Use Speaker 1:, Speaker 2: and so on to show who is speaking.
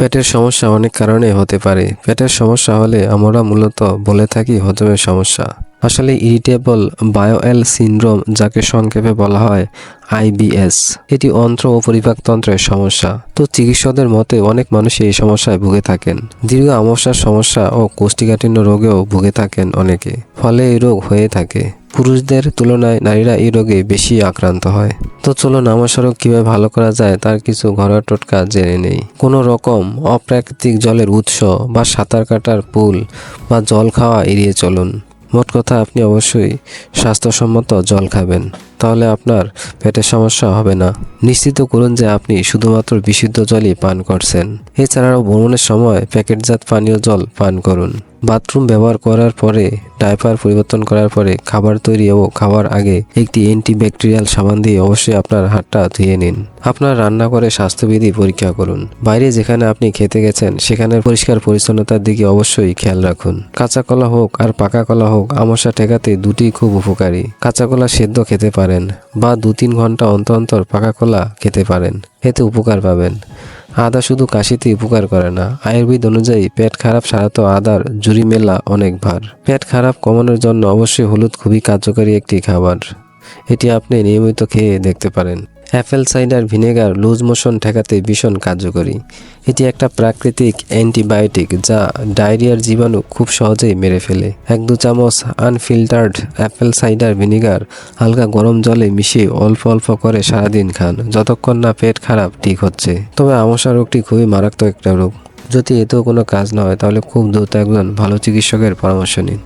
Speaker 1: পেটের সমস্যা অনেক কারণে হতে পারে। পেটের সমস্যা হলে আমরা মূলত বলে থাকি হজমের সমস্যা। আসলে ইরিটেবল বায়োএল সিনড্রোম যাকে সংক্ষেপে বলা হয় আইবিএস এটি অন্ত্র ও পরিপাকতন্ত্রের সমস্যা। তো চিকিৎসকদের মতে অনেক মানুষই এই সমস্যায় ভুগে থাকেন। দীর্ঘ আমস্যার সমস্যা ও কোষ্ঠীকাঠিন্য রোগেও ভুগে থাকেন অনেকে। ফলে এই রোগ হয়ে থাকে। পুরুষদের তুলনায় নারীরা এই রোগে বেশি আক্রান্ত হয়। তো চলুন আমাশা রোগ কীভাবে ভালো করা যায় তার কিছু ঘরোয়া টোটকা জেনে নেই। কোনো রকম অপ্রাকৃতিক জলের উৎস বা সাঁতার কাটার পুল বা জল খাওয়া এড়িয়ে চলুন। মোট কথা, আপনি অবশ্যই স্বাস্থ্যসম্মত জল খাবেন, তাহলে আপনার পেটের সমস্যা হবে না। নিশ্চিত করুন যে আপনি শুধুমাত্র বিশুদ্ধ জলই পান করছেন। এছাড়াও ভ্রমণের সময় প্যাকেটজাত পানীয় জল পান করুন। বাথরুম ব্যবহার করার পরে, ডাইপার পরিবর্তন করার পরে খাবার তৈরি ও খাওয়ার আগে একটি অ্যান্টিব্যাকটেরিয়াল সাবান দিয়ে অবশ্যই আপনার হাতটা ধুয়ে নিন। আপনার রান্না করে স্বাস্থ্যবিধি পরীক্ষা করুন। বাইরে যেখানে আপনি খেতে গেছেন, সেখানে পরিষ্কার পরিচ্ছন্নতার দিকে অবশ্যই খেয়াল রাখুন। কাঁচা কলা হোক আর পাকা কলা হোক, আমসা ঠেকাতে দুটি খুব উপকারী। কাঁচা কলা সেদ্ধ খেতে পারেন বা দু তিন ঘণ্টা অন্তর অন্তর পাকা কলা খেতে পারেন। এতে উপকার পাবেন। আদা শুধু কাশিতে উপকার করে না। আয়ুর্বেদ অনুযায়ী পেট খারাপ সারাত আদার জুড়ি মেলা অনেক ভার। পেট খারাপ কমানোর জন্য অবশ্যই হলুদ খুবই কার্যকরী একটি খাবার। এটি আপনি নিয়মিত খেয়ে দেখতে পারেন। Apple cider vinegar loose motion ঠেকাতে ভীষণ কার্যকরী। এটি একটা প্রাকৃতিক অ্যান্টিবায়োটিক যা ডায়রিয়ার জীবাণু খুব সহজেই মেরে ফেলে। এক দু চামচ আনফিল্টার্ড অ্যাপেল সাইডার ভিনেগার হালকা গরম জলে মিশিয়ে অল্প অল্প করে সারাদিন খান, যতক্ষণ না পেট খারাপ ঠিক হচ্ছে। তবে আমসা রোগটি খুবই মারাত্মক একটা রোগ। যদি এতেও কোনো কাজ না হয়, তাহলে খুব দ্রুত একজন ভালো চিকিৎসকের পরামর্শ নিন।